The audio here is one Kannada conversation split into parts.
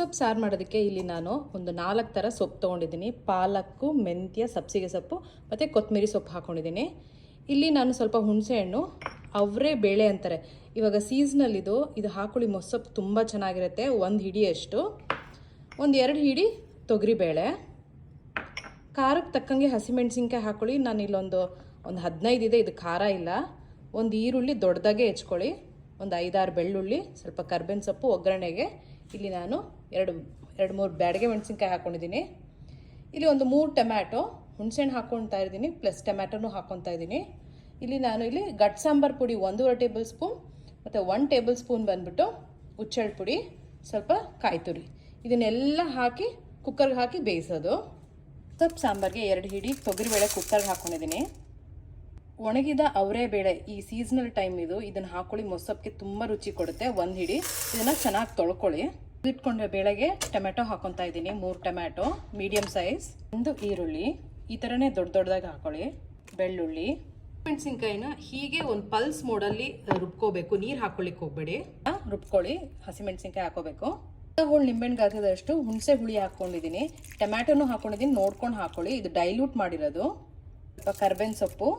ಮೊಸಪ್ಪು ಸಾರು ಮಾಡೋದಕ್ಕೆ ಇಲ್ಲಿ ನಾನು ಒಂದು ನಾಲ್ಕು ಥರ ಸೊಪ್ಪು ತೊಗೊಂಡಿದ್ದೀನಿ. ಪಾಲಕ್ಕು, ಮೆಂತ್ಯ, ಸಬ್ಸಿಗೆ ಸೊಪ್ಪು ಮತ್ತು ಕೊತ್ತಂಬರಿ ಸೊಪ್ಪು ಹಾಕ್ಕೊಂಡಿದ್ದೀನಿ ಇಲ್ಲಿ ನಾನು ಸ್ವಲ್ಪ ಹುಣಸೆಹಣ್ಣು ಅವರೇ ಬೇಳೆ ಅಂತಾರೆ. ಇವಾಗ ಸೀಸ್ನಲ್ಲಿದು ಇದು. ಇದು ಹಾಕೊಳ್ಳಿ ಮೊಸಪ್ಪು ತುಂಬ ಚೆನ್ನಾಗಿರುತ್ತೆ. ಒಂದು ಹಿಡಿಯಷ್ಟು ಒಂದು ಎರಡು ಹಿಡಿ ತೊಗರಿಬೇಳೆ ಖಾರಕ್ಕೆ ತಕ್ಕಂಗೆ ಹಸಿಮೆಣ್ಸಿನ್ಕಾಯಿ ಹಾಕೊಳ್ಳಿ. ನಾನು ಇಲ್ಲೊಂದು ಒಂದು ಹದಿನೈದು ಇದೆ. ಇದು ಖಾರ ಇಲ್ಲ. ಒಂದು ಈರುಳ್ಳಿ ದೊಡ್ಡದಾಗೆ ಹೆಚ್ಕೊಳ್ಳಿ. ಒಂದು ಐದಾರು ಬೆಳ್ಳುಳ್ಳಿ, ಸ್ವಲ್ಪ ಕರ್ಬೇವಿನ ಸೊಪ್ಪು ಒಗ್ಗರಣೆಗೆ ಇಲ್ಲಿ ನಾನು ಎರಡು ಎರಡು ಮೂರು ಬ್ಯಾಡಗೆ ಮೆಣಸಿನ್ಕಾಯಿ ಹಾಕ್ಕೊಂಡಿದ್ದೀನಿ ಇಲ್ಲಿ ಒಂದು ಮೂರು ಟೊಮ್ಯಾಟೊ ಹುಣಸೆಹಣ್ಣು ಹಾಕ್ಕೊಳ್ತಾ ಇದ್ದೀನಿ ಪ್ಲಸ್ ಟೊಮ್ಯಾಟೊನೂ ಹಾಕ್ಕೊತಾ ಇದ್ದೀನಿ. ಇಲ್ಲಿ ನಾನು ಇಲ್ಲಿ ಗಟ್ ಸಾಂಬಾರು ಪುಡಿ ಒಂದೂವರೆ ಟೇಬಲ್ ಸ್ಪೂನ್, ಮತ್ತು ಒನ್ ಟೇಬಲ್ ಸ್ಪೂನ್ ಬಂದ್ಬಿಟ್ಟು ಹುಚ್ಚೆಳ್ಳು ಪುಡಿ, ಸ್ವಲ್ಪ ಕಾಯಿ ತುರಿ ಇದನ್ನೆಲ್ಲ ಹಾಕಿ ಕುಕ್ಕರ್ಗೆ ಹಾಕಿ ಬೇಯಿಸೋದು. ಸೊಪ್ಪು ಸಾಂಬಾರಿಗೆ ಎರಡು ಹಿಡಿ ತೊಗರಿಬೇಳೆ ಕುಕ್ಕರ್ಗೆ ಹಾಕ್ಕೊಂಡಿದ್ದೀನಿ ಒಣಗಿದ ಅವರೇ ಬೇಳೆ ಈ ಸೀಸನಲ್ ಟೈಮ್ ಇದು. ಇದನ್ನ ಹಾಕೊಳ್ಳಿ ಮೊಸಪ್ಗೆ ತುಂಬ ರುಚಿ ಕೊಡುತ್ತೆ. ಒಂದು ಹಿಡಿ. ಇದನ್ನ ಚೆನ್ನಾಗಿ ತೊಳ್ಕೊಳ್ಳಿ. ಇಟ್ಕೊಂಡ್ರೆ ಬೇಳೆಗೆ ಟೊಮೆಟೊ ಹಾಕೊತಾ ಇದ್ದೀನಿ. ಮೂರು ಟೊಮ್ಯಾಟೊ ಮೀಡಿಯಂ ಸೈಜ್ ಒಂದು ಈರುಳ್ಳಿ. ಈ ಥರನೇ ದೊಡ್ಡ ದೊಡ್ಡದಾಗಿ ಹಾಕೊಳ್ಳಿ. ಬೆಳ್ಳುಳ್ಳಿ. ಮೆಣಸಿನ್ಕಾಯಿನ ಹೀಗೆ ಒಂದು ಪಲ್ಸ್ ಮೋಡಲ್ಲಿ ರುಬ್ಕೋಬೇಕು. ನೀರು ಹಾಕೊಳ್ಳಿಕ್ಕೆ ಹೋಗ್ಬೇಡಿ. ರುಬ್ಕೊಳ್ಳಿ. ರುಬ್ಕೊಳ್ಳಿ ಹಸಿಮೆಣಸಿನ್ಕಾಯಿ ಹಾಕೋಬೇಕು. ಹೋಳು ನಿಂಬೆಹಣ್ಣು ಗಾತ್ರದಷ್ಟು ಹುಣಸೆ ಹುಳಿ ಹಾಕೊಂಡಿದ್ದೀನಿ. ಟೊಮ್ಯಾಟೊನು ಹಾಕೊಂಡಿದ್ದೀನಿ. ನೋಡ್ಕೊಂಡು ಹಾಕೊಳ್ಳಿ. ಇದು ಡೈಲ್ಯೂಟ್ ಮಾಡಿರೋದು. ಸ್ವಲ್ಪ ಕರ್ಬೇವಿನ ಸೊಪ್ಪು.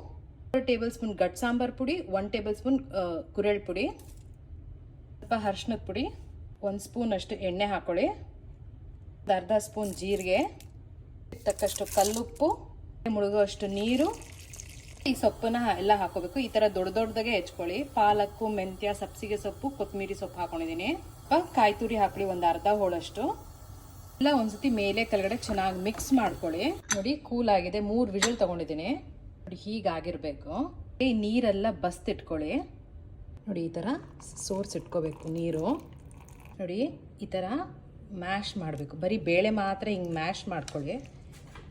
ಟೇಬಲ್ ಸ್ಪೂನ್ ಗಟ್ ಸಾಂಬಾರ್ ಪುಡಿ ಒನ್ ಟೇಬಲ್ ಸ್ಪೂನ್ ಕುರೆಳ್ ಪುಡಿ, ಸ್ವಲ್ಪ ಅರ್ಶಿನದ ಪುಡಿ, ಒಂದು ಸ್ಪೂನ್ ಅಷ್ಟು ಎಣ್ಣೆ ಹಾಕೊಳ್ಳಿ ಅರ್ಧ ಸ್ಪೂನ್ ಜೀರಿಗೆ, ತಕ್ಕಷ್ಟು ಕಲ್ಲುಪ್ಪು, ಮುಳುಗುವಷ್ಟು ನೀರು, ಈ ಸೊಪ್ಪನ್ನ ಎಲ್ಲ ಹಾಕೋಬೇಕು. ಈ ಥರ ದೊಡ್ಡ ದೊಡ್ಡದಾಗೆ ಹೆಚ್ಕೊಳ್ಳಿ. ಪಾಲಕ್ಕು, ಮೆಂತ್ಯ, ಸಬ್ಸಿಗೆ ಸೊಪ್ಪು ಕೊತ್ತಂಬರಿ ಸೊಪ್ಪು ಹಾಕೊಂಡಿದ್ದೀನಿ. ಕಾಯಿ ತುರಿ ಹಾಕೊಳ್ಳಿ ಒಂದು ಅರ್ಧ ಹೋಳಷ್ಟು. ಎಲ್ಲ ಒಂದ್ಸತಿ ಮೇಲೆ ಕೆಳಗಡೆ ಚೆನ್ನಾಗಿ ಮಿಕ್ಸ್ ಮಾಡ್ಕೊಳ್ಳಿ. ನೋಡಿ ಕೂಲ್ ಆಗಿದೆ. ಮೂರು ವಿಷಲ್ ತಗೊಂಡಿದ್ದೀನಿ. ನೋಡಿ, ಹೀಗಾಗಿರ್ಬೇಕು. ಈ ನೀರೆಲ್ಲ ಬಸ್ತಿಟ್ಕೊಳ್ಳಿ. ನೋಡಿ, ಈ ಥರ ಸೋರ್ಸ್ ಇಟ್ಕೋಬೇಕು ನೀರು. ನೋಡಿ, ಈ ಥರ ಮ್ಯಾಶ್ ಮಾಡಬೇಕು. ಬರೀ ಬೇಳೆ ಮಾತ್ರ ಹಿಂಗೆ ಮ್ಯಾಶ್ ಮಾಡ್ಕೊಳ್ಳಿ.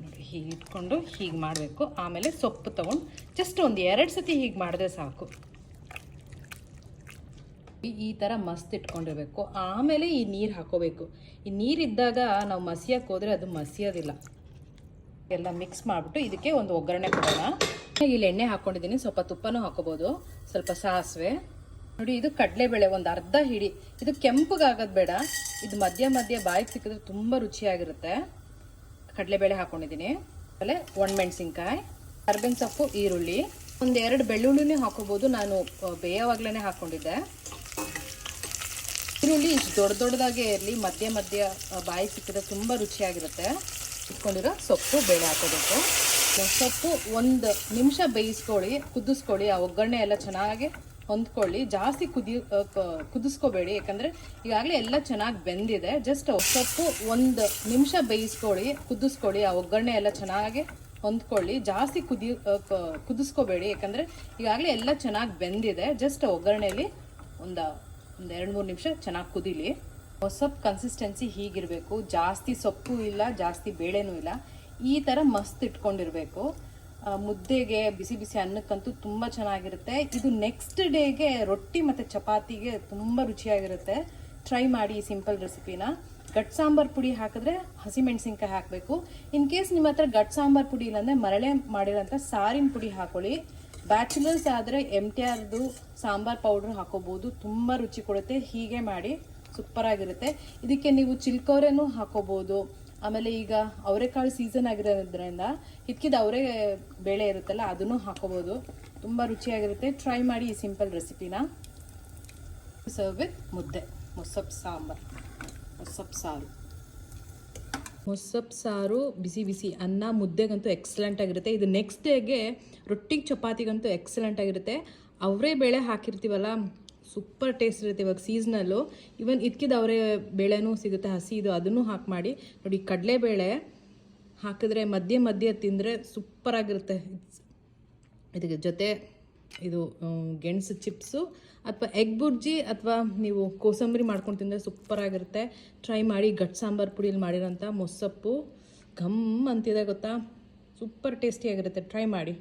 ನೋಡಿ, ಹೀಗೆ ಇಟ್ಕೊಂಡು ಹೀಗೆ ಮಾಡಬೇಕು. ಆಮೇಲೆ ಸೊಪ್ಪು ತೊಗೊಂಡು ಜಸ್ಟ್ ಒಂದು ಎರಡು ಸತಿ ಹೀಗೆ ಮಾಡಿದ್ರೆ ಸಾಕು. ಈ- ಥರ ಮಸ್ತ್ ಇಟ್ಕೊಂಡಿರಬೇಕು. ಆಮೇಲೆ ಈ ನೀರು ಹಾಕೋಬೇಕು ಈ ನೀರಿದ್ದಾಗ ನಾವು ಮಸಿಯಕ್ಕೆ ಹೋದರೆ ಅದು ಮಸಿಯೋದಿಲ್ಲ. ಎಲ್ಲ ಮಿಕ್ಸ್ ಮಾಡಿಬಿಟ್ಟು ಇದಕ್ಕೆ ಒಂದು ಒಗ್ಗರಣೆ ಕೊಡೋಣ. ಇಲ್ಲಿ ಎಣ್ಣೆ ಹಾಕ್ಕೊಂಡಿದ್ದೀನಿ ಸ್ವಲ್ಪ ತುಪ್ಪನೂ ಹಾಕೋಬೋದು ಸ್ವಲ್ಪ ಸಾಸಿವೆ. ನೋಡಿ, ಇದು ಕಡಲೆಬೇಳೆ ಒಂದು ಅರ್ಧ ಹಿಡಿ, ಇದು ಕೆಂಪಗಾಗೋದು ಬೇಡ, ಇದು ಮಧ್ಯ ಮಧ್ಯ ಬಾಯಿಗೆ ಸಿಕ್ಕಿದ್ರೆ ತುಂಬ ರುಚಿಯಾಗಿರುತ್ತೆ. ಕಡಲೆಬೇಳೆ ಹಾಕ್ಕೊಂಡಿದ್ದೀನಿ ಆಮೇಲೆ ಒಣಮೆಣ್ಸಿನ್ಕಾಯಿ ಕರ್ಬೇವಿನ ಸೊಪ್ಪು, ಈರುಳ್ಳಿ. ಒಂದೆರಡು ಬೆಳ್ಳುಳ್ಳಿನೇ ಹಾಕೋಬೋದು ನಾನು ಬೇಯವಾಗ್ಲೇ ಹಾಕ್ಕೊಂಡಿದ್ದೆ ಈರುಳ್ಳಿ ಇಷ್ಟು ದೊಡ್ಡ ದೊಡ್ಡದಾಗೇ ಇರಲಿ, ಮಧ್ಯ ಮಧ್ಯ ಬಾಯಿ ಸಿಕ್ಕಿದ್ರೆ ತುಂಬ ರುಚಿಯಾಗಿರುತ್ತೆ. ಇಟ್ಕೊಂಡಿರೋ ಸೊಪ್ಪು ಬೇಳೆ ಹಾಕೋಬೇಕು ಸೊಪ್ಪು ಒಂದು ನಿಮಿಷ ಬೇಯಿಸ್ಕೊಳ್ಳಿ, ಕುದಿಸ್ಕೊಳ್ಳಿ, ಆ ಒಗ್ಗರಣೆ ಎಲ್ಲ ಚೆನ್ನಾಗಿ ಹೊಂದ್ಕೊಳ್ಳಿ. ಜಾಸ್ತಿ ಕುದಿ ಕುದಿಸ್ಕೋಬೇಡಿ. ಯಾಕಂದರೆ ಈಗಾಗಲೇ ಎಲ್ಲ ಚೆನ್ನಾಗಿ ಬೆಂದಿದೆ. ಜಸ್ಟ್ ಸೊಪ್ಪು ಒಂದು ನಿಮಿಷ ಬೇಯಿಸ್ಕೊಳ್ಳಿ, ಕುದಿಸ್ಕೊಳ್ಳಿ, ಆ ಒಗ್ಗರಣೆ ಎಲ್ಲ ಚೆನ್ನಾಗಿ ಹೊಂದ್ಕೊಳ್ಳಿ. ಜಾಸ್ತಿ ಕುದಿ ಕುದಿಸ್ಕೋಬೇಡಿ. ಯಾಕಂದರೆ ಈಗಾಗಲೇ ಎಲ್ಲ ಚೆನ್ನಾಗಿ ಬೆಂದಿದೆ. ಜಸ್ಟ್ ಒಗ್ಗರಣೆಯಲ್ಲಿ ಒಂದು ಒಂದು ಎರಡು ಮೂರು ನಿಮಿಷ ಚೆನ್ನಾಗಿ ಕುದೀಲಿ. ಸೊಪ್ಪು ಕನ್ಸಿಸ್ಟೆನ್ಸಿ ಹೀಗಿರಬೇಕು. ಜಾಸ್ತಿ ಸೊಪ್ಪು ಇಲ್ಲ, ಜಾಸ್ತಿ ಬೇಳೆನೂ ಇಲ್ಲ. ಈ ಥರ ಮಸ್ತ್ ಇಟ್ಕೊಂಡಿರಬೇಕು. ಮುದ್ದೆಗೆ ಬಿಸಿ ಬಿಸಿ ಅನ್ನಕ್ಕಂತೂ ತುಂಬ ಚೆನ್ನಾಗಿರುತ್ತೆ. ಇದು ನೆಕ್ಸ್ಟ್ ಡೇಗೆ ರೊಟ್ಟಿ ಮತ್ತು ಚಪಾತಿಗೆ ತುಂಬ ರುಚಿಯಾಗಿರುತ್ತೆ. ಟ್ರೈ ಮಾಡಿ ಈ ಸಿಂಪಲ್ ರೆಸಿಪಿನ ಗಟ್ ಸಾಂಬಾರ್ ಪುಡಿ ಹಾಕಿದ್ರೆ ಹಸಿಮೆಣಸಿನ್ಕಾಯಿ ಹಾಕಬೇಕು. ಇನ್ ಕೇಸ್ ನಿಮ್ಮ ಹತ್ರ ಗಟ್ ಸಾಂಬಾರ್ ಪುಡಿ ಇಲ್ಲಾಂದರೆ ಮರಳೆ ಮಾಡಿರೋಂಥ ಸಾರಿನ ಪುಡಿ ಹಾಕೊಳ್ಳಿ. ಬ್ಯಾಚುಲರ್ಸ್ ಆದರೆ ಎಂ ಟಿ ಆರ್ದು ಸಾಂಬಾರ್ ಪೌಡ್ರ್ ಹಾಕೋಬೋದು. ತುಂಬ ರುಚಿ ಕೊಡುತ್ತೆ. ಹೀಗೆ ಮಾಡಿ ಸೂಪರ್ ಆಗಿರುತ್ತೆ. ಇದಕ್ಕೆ ನೀವು ಚಿಲ್ಕೋರೆನೂ ಹಾಕೋಬೋದು. ಆಮೇಲೆ ಈಗ ಅವರೆಕಾಳು ಸೀಸನ್ ಆಗಿರೋದ್ರಿಂದ ಹಿಕ್ಕಿದ ಅವರೇ ಬೇಳೆ ಇರುತ್ತಲ್ಲ, ಅದನ್ನು ಹಾಕೋಬೋದು. ತುಂಬ ರುಚಿಯಾಗಿರುತ್ತೆ. ಟ್ರೈ ಮಾಡಿ ಈ ಸಿಂಪಲ್ ರೆಸಿಪಿನ ಸರ್ವ್ ವಿತ್ ಮುದ್ದೆ. ಮೊಸಪ್ ಸಾಂಬಾರ್. ಮೊಸಪ್ ಸಾರು. ಮೊಸಪ್ ಸಾರು, ಬಿಸಿ ಬಿಸಿ. ಅನ್ನ, ಮುದ್ದೆಗಂತೂ ಎಕ್ಸಲೆಂಟ್ ಆಗಿರುತ್ತೆ. ಇದು ನೆಕ್ಸ್ಟ್ ಡೇಗೆ ರೊಟ್ಟಿಗೆ, ಚಪಾತಿಗಂತೂ ಎಕ್ಸಲೆಂಟ್ ಆಗಿರುತ್ತೆ. ಅವರೇ ಬೇಳೆ ಹಾಕಿರ್ತೀವಲ್ಲ ಸೂಪರ್ ಟೇಸ್ಟ್ ಇರುತ್ತೆ ಇವಾಗ ಸೀಸ್ನಲ್ಲು ಇವನ್ ಇದ್ಕಿದ ಅವರೆ ಬೇಳೆನೂ ಸಿಗುತ್ತೆ, ಹಸಿ ಇದು ಅದನ್ನು ಹಾಕಿ ಮಾಡಿ. ನೋಡಿ, ಕಡಲೆಬೇಳೆ ಹಾಕಿದ್ರೆ ಮಧ್ಯೆ ಮಧ್ಯೆ ತಿಂದರೆ ಸೂಪರಾಗಿರುತ್ತೆ ಇದಕ್ಕೆ ಜೊತೆ ಇದು ಗೆಣಸು ಚಿಪ್ಸು ಅಥವಾ ಎಗ್ ಬುರ್ಜಿ ಅಥವಾ ನೀವು ಕೋಸಂಬರಿ ಮಾಡ್ಕೊಂಡು ತಿಂದರೆ ಸೂಪರಾಗಿರುತ್ತೆ ಟ್ರೈ ಮಾಡಿ ಗಟ್ ಸಾಂಬಾರ್ ಪುಡಿಯಲ್ಲಿ ಮಾಡಿರೋಂಥ ಮೊಸಪ್ಪು ಘಮ್ ಅಂತಿದೆ ಗೊತ್ತಾ? ಸೂಪರ್ ಟೇಸ್ಟಿಯಾಗಿರುತ್ತೆ. ಟ್ರೈ ಮಾಡಿ.